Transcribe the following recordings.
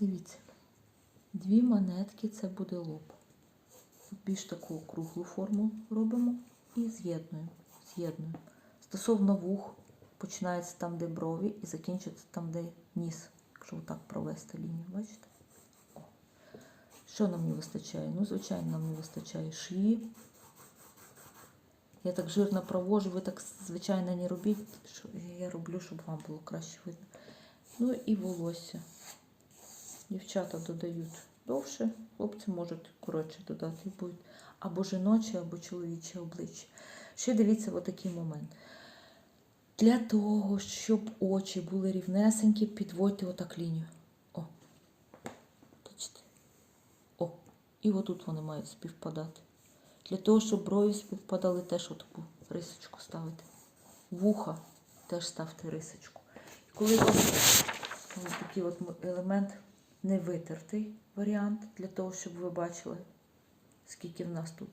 Дивіться, дві монетки це буде лоб. Більш таку круглу форму робимо і з'єднуємо. З'єднуємо. Стосовно вух, починається там, де брові, і закінчується там, де ніс. Якщо отак провести лінію, бачите? О. Що нам не вистачає? Ну, звичайно, нам не вистачає шиї. Я так жирно провожу, ви так звичайно не робіть. що Я роблю, щоб вам було краще видно. Ну і волосся. Дівчата додають довше, хлопці можуть коротше додати або жіноче, або чоловіче обличчя. Ще дивіться отакий момент. Для того, щоб очі були рівнесенькі, підводьте отак лінію. О. Бачите? О. І отут вони мають співпадати. Для того, щоб брові співпадали, теж отаку рисочку ставити. Вуха теж ставте рисочку. І коли у вас такий от елемент не витертий варіант, для того, щоб ви бачили, скільки в нас тут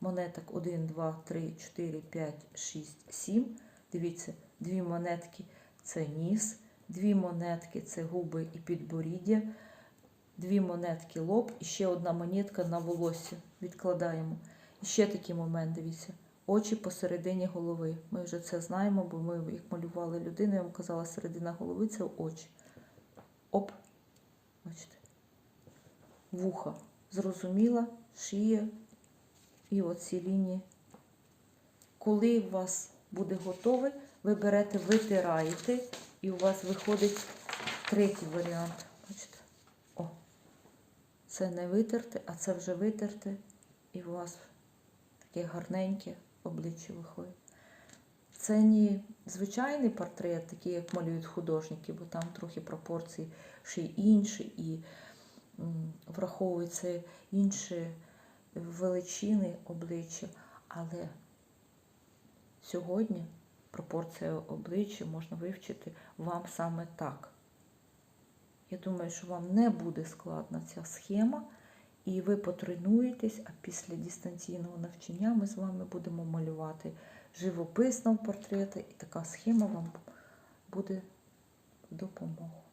монеток 1, 2, 3, 4, 5, 6, 7. Дивіться, дві монетки це ніс, дві монетки це губи і підборіддя, дві монетки лоб і ще одна монетка на волосся. Відкладаємо. І ще такий момент, дивіться. Очі посередині голови. Ми вже це знаємо, бо ми як малювали людину, я вам казала, середина голови це очі. Оп. Бачите. Вуха. Зрозуміла, шия і оці лінії. Коли у вас буде готовий, ви берете, витираєте, і у вас виходить третій варіант. Бачите? О. Це не витерте, а це вже витерте, і у вас таке гарненьке обличчя виходить. Це не звичайний портрет, такий, як малюють художники, бо там трохи пропорції ще й інші, і враховуються інші величини обличчя. Але сьогодні пропорція обличчя можна вивчити вам саме так. Я думаю, що вам не буде складна ця схема, і ви потренуєтесь, а після дистанційного навчання ми з вами будемо малювати живописно портрети, і така схема вам буде в допомогу.